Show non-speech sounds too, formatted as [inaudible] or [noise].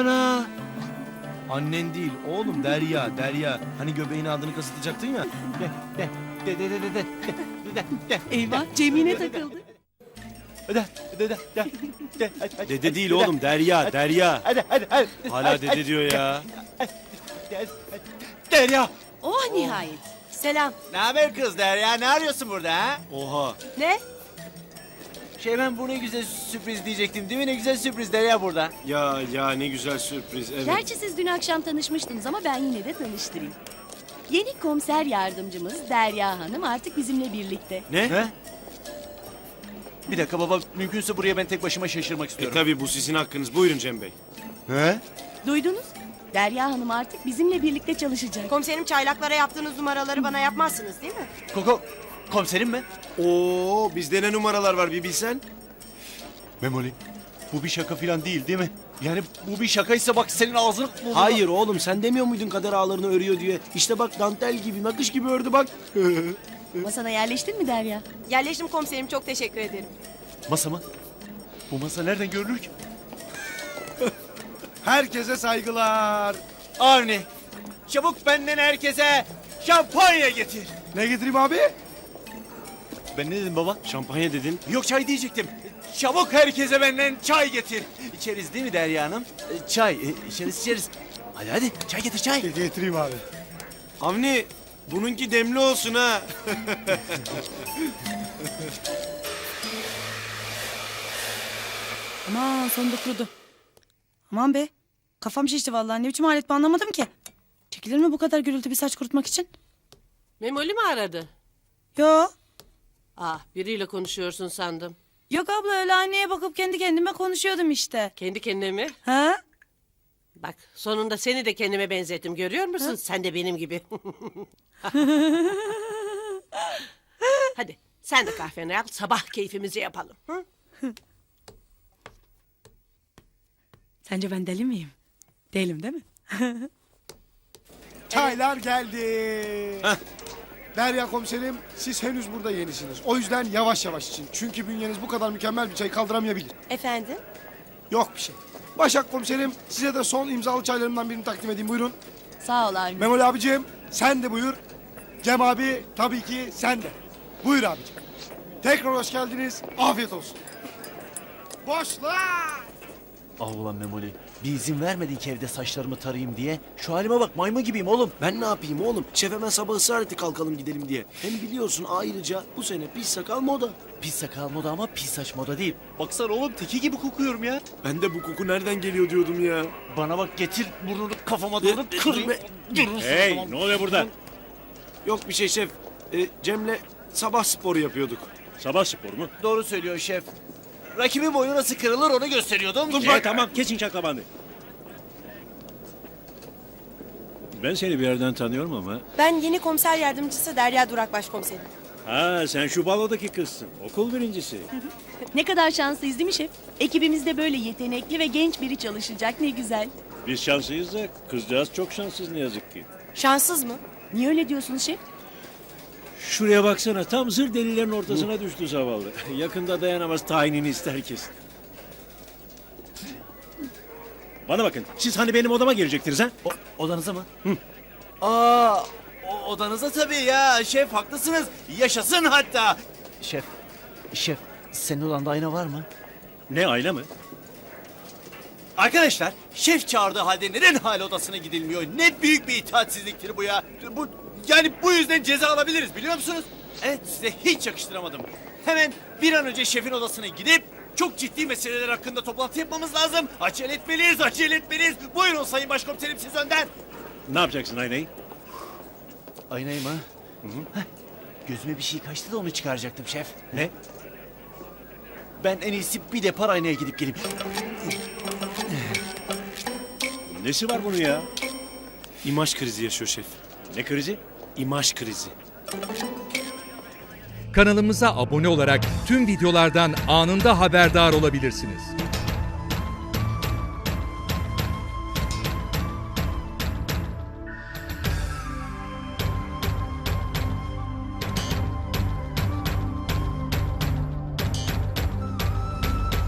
Ana! Annen değil oğlum Derya, Derya. Hani göbeğine adını kasıtacaktın ya. De, de, de, de, de, de, de, de, de, de, Eyvah Cemile takıldı. de, de, de, de, de, hadi, hadi, Dede değil hadi, oğlum Derya, Derya. Hadi hadi hadi. Hala hadi, dede diyor ya. hadi, hadi, hadi. Derya! Oh nihayet. Selam. Ne haber kız Derya? Ne arıyorsun burada ha? Oha. Ne? Şey ben bu ne güzel sürpriz diyecektim değil mi? Ne güzel sürpriz Derya burada. Ya ya ne güzel sürpriz. Evet. Gerçi siz dün akşam tanışmıştınız ama ben yine de tanıştırayım. Yeni komiser yardımcımız Derya Hanım artık bizimle birlikte. Ne? He? Bir dakika baba mümkünse buraya ben tek başıma şaşırmak E istiyorum. tabi bu sizin hakkınız. Buyurun Cem Bey. He? Duydunuz? Derya Hanım artık bizimle birlikte çalışacak. Komiserim çaylaklara yaptığınız numaraları bana yapmazsınız değil mi? Koko komiserim mi? Oo bizde ne numaralar var bir bilsen. Memoli bu bir şaka falan değil değil mi? Yani bu bir şakaysa bak senin ağzını... Hayır oğlum sen demiyor muydun kader ağlarını örüyor diye. İşte bak dantel gibi, nakış gibi ördü bak. [laughs] Masana yerleştin mi Derya? Yerleştim komiserim çok teşekkür ederim. Masa mı? Bu masa nereden görülür ki? [laughs] Herkese saygılar. Avni çabuk benden herkese şampanya getir. Ne getireyim abi? Ben ne dedim baba? Şampanya dedin. Yok çay diyecektim. Çabuk herkese benden çay getir. İçeriz değil mi Derya Hanım? E, Çay, e, içeriz içeriz. Hadi hadi çay getir çay. Getireyim abi. Avni bununki demli olsun ha. [laughs] Aman sonunda kurudu. Aman be. Kafam şişti vallahi. Ne biçim alet bu anlamadım ki. Çekilir mi bu kadar gürültü bir saç kurutmak için? Memoli mi aradı? Yo. Ah biriyle konuşuyorsun sandım. Yok abla öyle aynaya bakıp kendi kendime konuşuyordum işte. Kendi kendine mi? Ha? Bak sonunda seni de kendime benzettim görüyor musun? Sen de benim gibi. [laughs] Hadi sen de kahveni al sabah keyfimizi yapalım. Hı? Sence ben deli miyim? Değilim değil mi? [laughs] Çaylar geldi. Derya komiserim siz henüz burada yenisiniz. O yüzden yavaş yavaş için. Çünkü bünyeniz bu kadar mükemmel bir çay kaldıramayabilir. Efendim? Yok bir şey. Başak komiserim size de son imzalı çaylarımdan birini takdim edeyim buyurun. Sağ ol Avni. Memoli abicim sen de buyur. Cem abi tabii ki sen de. Buyur abicim. Tekrar hoş geldiniz. Afiyet olsun. Boşlar. Ah ulan Memoli. Bir izin vermedin ki evde saçlarımı tarayayım diye. Şu halime bak maymun gibiyim oğlum. Ben ne yapayım oğlum? Şef hemen sabah ısrar etti kalkalım gidelim diye. Hem biliyorsun ayrıca bu sene pis sakal moda. Pis sakal moda ama pis saç moda değil. Baksana oğlum teki gibi kokuyorum ya. Ben de bu koku nereden geliyor diyordum ya. Bana bak getir burnunu kafama doğru kırayım. Hey ne oluyor burada? Yok bir şey şef. Ee, Cem'le sabah sporu yapıyorduk. Sabah spor mu? Doğru söylüyor şef. Rakibin boyu nasıl kırılır onu gösteriyordum. Dur bak. tamam kesin şaklabandı. Ben seni bir yerden tanıyorum ama. Ben yeni komiser yardımcısı Derya Durak başkomiserim. Ha sen şu balodaki kızsın. Okul birincisi. Ne kadar şanslıyız değil mi şef? Ekibimizde böyle yetenekli ve genç biri çalışacak ne güzel. Biz şanslıyız da kızcağız çok şanssız ne yazık ki. Şanssız mı? Niye öyle diyorsunuz şef? Şuraya baksana tam zır delilerin ortasına düştü zavallı. [laughs] Yakında dayanamaz tayinini ister kesin. Bana bakın siz hani benim odama gelecektiniz ha? O, odanıza mı? Aa, o, odanıza tabii ya. Şef haklısınız. Yaşasın hatta. Şef, şef senin odanda ayna var mı? Ne aile mi? Arkadaşlar şef çağırdığı halde neden hala odasına gidilmiyor? Ne büyük bir itaatsizliktir bu ya. Bu yani bu yüzden ceza alabiliriz biliyor musunuz? Evet size hiç yakıştıramadım. Hemen bir an önce şefin odasına gidip çok ciddi meseleler hakkında toplantı yapmamız lazım. Acele etmeliyiz, acele etmeliyiz. Buyurun sayın başkomiserim siz önden. Ne yapacaksın aynayı? Aynayı mı? Heh, Gözüme bir şey kaçtı da onu çıkaracaktım şef. Ne? Ben en iyisi bir depar aynaya gidip geleyim. Nesi var bunun ya? İmaj krizi yaşıyor şef. Ne krizi? İmaj krizi. Kanalımıza abone olarak tüm videolardan anında haberdar olabilirsiniz.